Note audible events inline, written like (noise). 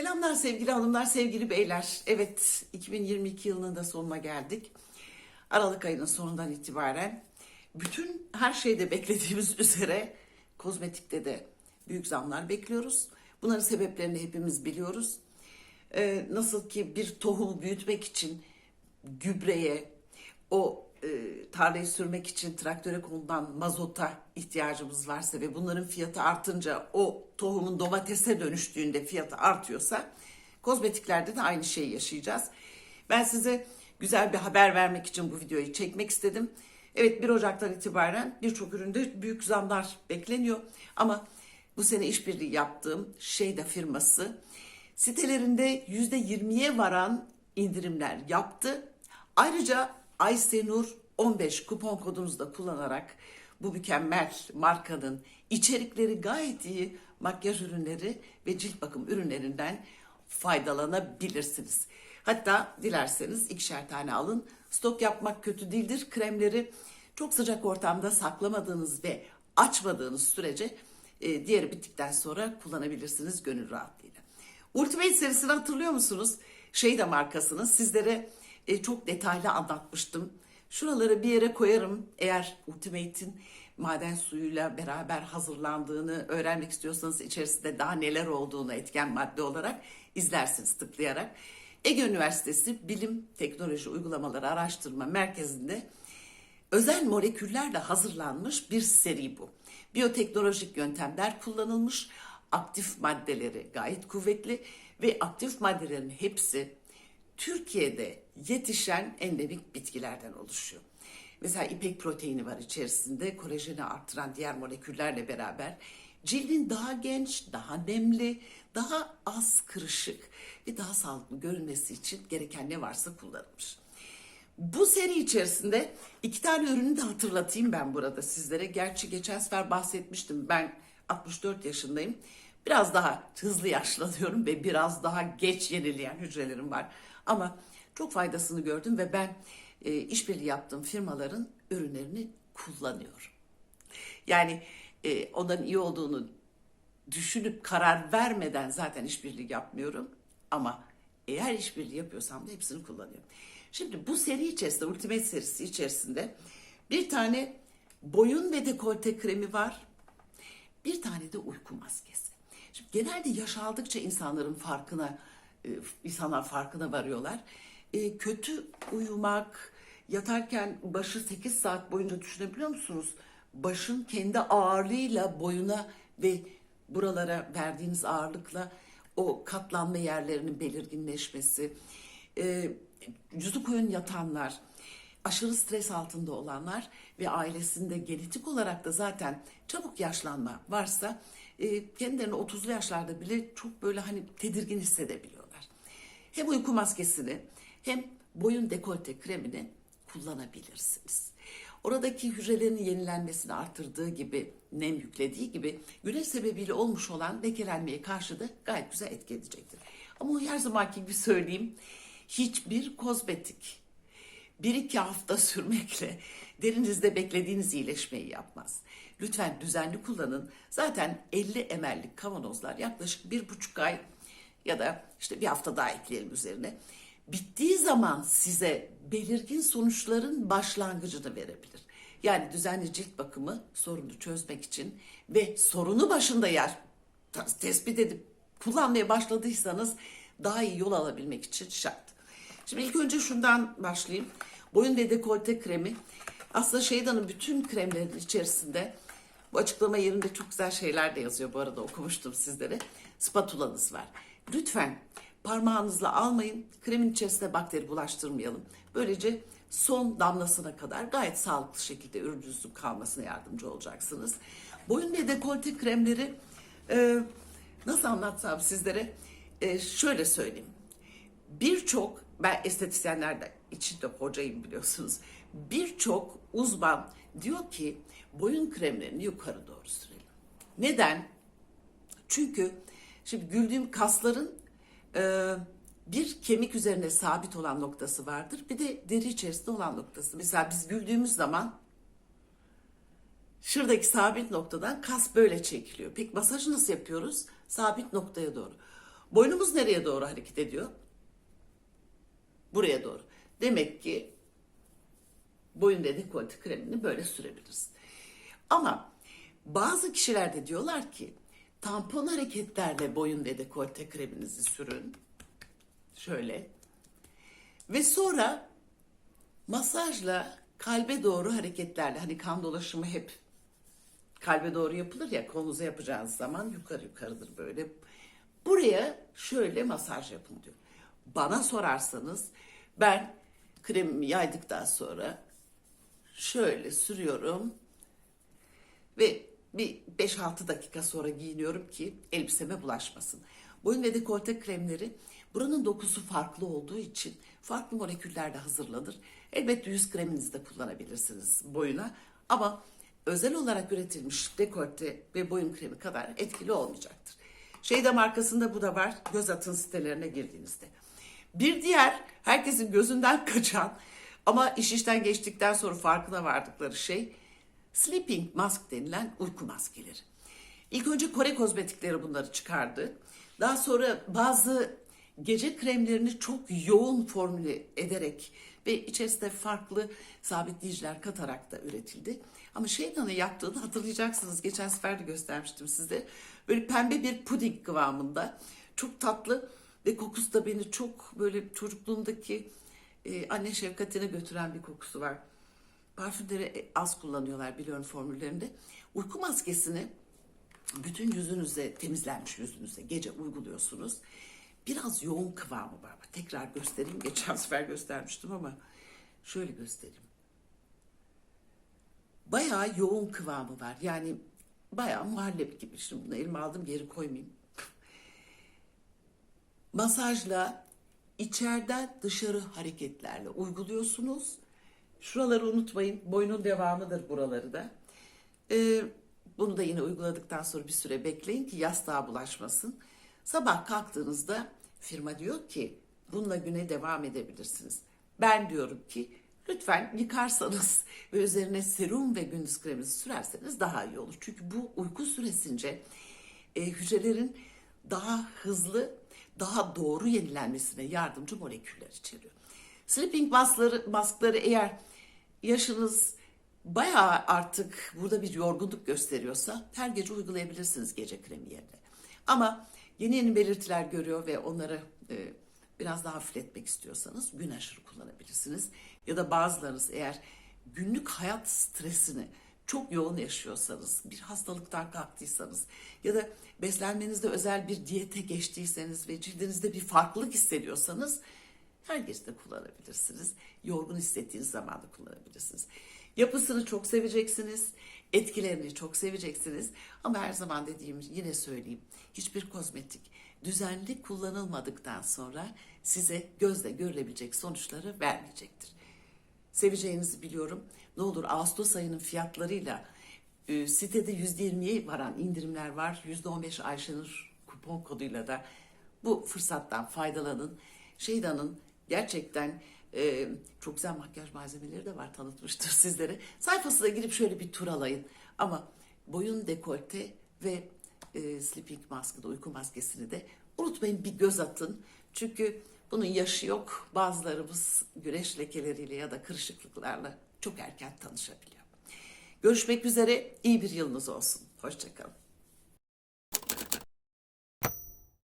Selamlar sevgili hanımlar, sevgili beyler. Evet, 2022 yılının da sonuna geldik. Aralık ayının sonundan itibaren bütün her şeyde beklediğimiz (laughs) üzere kozmetikte de büyük zamlar bekliyoruz. Bunların sebeplerini hepimiz biliyoruz. Ee, nasıl ki bir tohumu büyütmek için gübreye, o e, tarlayı sürmek için traktöre konulan mazota ihtiyacımız varsa ve bunların fiyatı artınca o tohumun domatese dönüştüğünde fiyatı artıyorsa kozmetiklerde de aynı şeyi yaşayacağız. Ben size güzel bir haber vermek için bu videoyu çekmek istedim. Evet 1 Ocak'tan itibaren birçok üründe büyük zamlar bekleniyor ama bu sene işbirliği yaptığım Şeyda firması sitelerinde %20'ye varan indirimler yaptı. Ayrıca Aysenur 15 kupon kodunuzu da kullanarak bu mükemmel markanın içerikleri gayet iyi makyaj ürünleri ve cilt bakım ürünlerinden faydalanabilirsiniz. Hatta dilerseniz ikişer tane alın. Stok yapmak kötü değildir. Kremleri çok sıcak ortamda saklamadığınız ve açmadığınız sürece e, diğeri bittikten sonra kullanabilirsiniz gönül rahatlığıyla. Ultimate serisini hatırlıyor musunuz? Şeyda markasının sizlere e, çok detaylı anlatmıştım. Şuraları bir yere koyarım. Eğer Ultimate'in maden suyuyla beraber hazırlandığını öğrenmek istiyorsanız içerisinde daha neler olduğunu etken madde olarak izlersiniz tıklayarak. Ege Üniversitesi Bilim Teknoloji Uygulamaları Araştırma Merkezi'nde özel moleküllerle hazırlanmış bir seri bu. Biyoteknolojik yöntemler kullanılmış, aktif maddeleri gayet kuvvetli ve aktif maddelerin hepsi Türkiye'de yetişen endemik bitkilerden oluşuyor. Mesela ipek proteini var içerisinde, kolajeni arttıran diğer moleküllerle beraber cildin daha genç, daha nemli, daha az kırışık ve daha sağlıklı görünmesi için gereken ne varsa kullanılmış. Bu seri içerisinde iki tane ürünü de hatırlatayım ben burada sizlere. Gerçi geçen sefer bahsetmiştim. Ben 64 yaşındayım. Biraz daha hızlı yaşlanıyorum ve biraz daha geç yenileyen hücrelerim var. Ama çok faydasını gördüm ve ben e, işbirliği yaptığım firmaların ürünlerini kullanıyorum. Yani e, onların iyi olduğunu düşünüp karar vermeden zaten işbirliği yapmıyorum. Ama eğer işbirliği yapıyorsam da hepsini kullanıyorum. Şimdi bu seri içerisinde, Ultimate serisi içerisinde bir tane boyun ve dekolte kremi var. Bir tane de uyku maskesi. Şimdi genelde yaş aldıkça insanların farkına, insanlar farkına varıyorlar. E, kötü uyumak, yatarken başı 8 saat boyunca düşünebiliyor musunuz? Başın kendi ağırlığıyla boyuna ve buralara verdiğiniz ağırlıkla o katlanma yerlerinin belirginleşmesi, e, yüzü koyun yatanlar, aşırı stres altında olanlar ve ailesinde genetik olarak da zaten çabuk yaşlanma varsa e, kendilerini 30'lu yaşlarda bile çok böyle hani tedirgin hissedebiliyorlar. Hem uyku maskesini hem boyun dekolte kremini kullanabilirsiniz. Oradaki hücrelerin yenilenmesini artırdığı gibi, nem yüklediği gibi güneş sebebiyle olmuş olan lekelenmeye karşı da gayet güzel etki edecektir. Ama her zamanki gibi söyleyeyim, hiçbir kozmetik bir iki hafta sürmekle derinizde beklediğiniz iyileşmeyi yapmaz. Lütfen düzenli kullanın. Zaten 50 ml'lik kavanozlar yaklaşık bir buçuk ay ya da işte bir hafta daha ekleyelim üzerine. Bittiği zaman size belirgin sonuçların başlangıcını verebilir. Yani düzenli cilt bakımı sorunu çözmek için ve sorunu başında yer tespit edip kullanmaya başladıysanız daha iyi yol alabilmek için şart. Şimdi ilk önce şundan başlayayım. Boyun ve dekolte kremi. Aslında Şeyda'nın bütün kremlerin içerisinde bu açıklama yerinde çok güzel şeyler de yazıyor bu arada okumuştum sizlere. Spatulanız var. Lütfen parmağınızla almayın. Kremin içerisine bakteri bulaştırmayalım. Böylece son damlasına kadar gayet sağlıklı şekilde ürününüzün kalmasına yardımcı olacaksınız. Boyun ve dekolte kremleri e, nasıl anlatsam sizlere e, şöyle söyleyeyim. Birçok ben estetisyenler de içinde hocayım biliyorsunuz. Birçok uzman diyor ki boyun kremlerini yukarı doğru sürelim. Neden? Çünkü şimdi güldüğüm kasların e, bir kemik üzerine sabit olan noktası vardır. Bir de deri içerisinde olan noktası. Mesela biz güldüğümüz zaman şuradaki sabit noktadan kas böyle çekiliyor. Peki masajı nasıl yapıyoruz? Sabit noktaya doğru. Boynumuz nereye doğru hareket ediyor? Buraya doğru. Demek ki boyun ve dekolte kremini böyle sürebiliriz. Ama bazı kişiler de diyorlar ki tampon hareketlerle boyun ve dekolte kreminizi sürün. Şöyle. Ve sonra masajla kalbe doğru hareketlerle hani kan dolaşımı hep kalbe doğru yapılır ya kolunuza yapacağınız zaman yukarı yukarıdır böyle. Buraya şöyle masaj yapın diyor. Bana sorarsanız ben kremimi yaydıktan sonra şöyle sürüyorum ve bir 5-6 dakika sonra giyiniyorum ki elbiseme bulaşmasın. Boyun ve dekolte kremleri buranın dokusu farklı olduğu için farklı moleküllerle hazırlanır. Elbette yüz kreminizi de kullanabilirsiniz boyuna ama özel olarak üretilmiş dekolte ve boyun kremi kadar etkili olmayacaktır. Şeyde markasında bu da var. Göz atın sitelerine girdiğinizde. Bir diğer herkesin gözünden (laughs) kaçan ama iş işten geçtikten sonra farkına vardıkları şey sleeping mask denilen uyku maskeleri. İlk önce Kore kozmetikleri bunları çıkardı. Daha sonra bazı gece kremlerini çok yoğun formüle ederek ve içerisinde farklı sabitleyiciler katarak da üretildi. Ama Şeytan'ın yaptığını hatırlayacaksınız. Geçen sefer de göstermiştim size. Böyle pembe bir puding kıvamında. Çok tatlı ve kokusu da beni çok böyle çocukluğumdaki e, anne şefkatine götüren bir kokusu var. Parfümleri az kullanıyorlar biliyorum formüllerinde. Uyku maskesini bütün yüzünüze, temizlenmiş yüzünüze gece uyguluyorsunuz. Biraz yoğun kıvamı var. Tekrar göstereyim. (laughs) Geçen sefer göstermiştim ama şöyle göstereyim. Bayağı yoğun kıvamı var. Yani bayağı muhallebi gibi. Şimdi bunu elime aldım geri koymayayım. Masajla içeriden dışarı hareketlerle uyguluyorsunuz. Şuraları unutmayın. Boynun devamıdır buraları da. Ee, bunu da yine uyguladıktan sonra bir süre bekleyin ki yastığa bulaşmasın. Sabah kalktığınızda firma diyor ki bununla güne devam edebilirsiniz. Ben diyorum ki lütfen yıkarsanız ve üzerine serum ve gündüz kreminizi sürerseniz daha iyi olur. Çünkü bu uyku süresince e, hücrelerin daha hızlı, daha doğru yenilenmesine yardımcı moleküller içeriyor. Sleeping maskları, maskları eğer yaşınız bayağı artık burada bir yorgunluk gösteriyorsa her gece uygulayabilirsiniz gece kremi yerine. Ama yeni yeni belirtiler görüyor ve onları e, biraz daha hafifletmek istiyorsanız gün aşırı kullanabilirsiniz. Ya da bazılarınız eğer günlük hayat stresini çok yoğun yaşıyorsanız, bir hastalıktan kalktıysanız ya da beslenmenizde özel bir diyete geçtiyseniz ve cildinizde bir farklılık hissediyorsanız her gece de kullanabilirsiniz. Yorgun hissettiğiniz zaman da kullanabilirsiniz. Yapısını çok seveceksiniz. Etkilerini çok seveceksiniz. Ama her zaman dediğim yine söyleyeyim. Hiçbir kozmetik düzenli kullanılmadıktan sonra size gözle görülebilecek sonuçları vermeyecektir. Seveceğinizi biliyorum. Ne olur Ağustos ayının fiyatlarıyla e, sitede %20'ye varan indirimler var. %15 Ayşenur kupon koduyla da bu fırsattan faydalanın. Şeydan'ın gerçekten e, çok güzel makyaj malzemeleri de var tanıtmıştır sizlere. Sayfasına girip şöyle bir tur alayın. Ama boyun dekolte ve e, sleeping maskı da uyku maskesini de unutmayın bir göz atın. Çünkü bunun yaşı yok. Bazılarımız güneş lekeleriyle ya da kırışıklıklarla çok erken tanışabiliyor. Görüşmek üzere. iyi bir yılınız olsun. Hoşçakalın.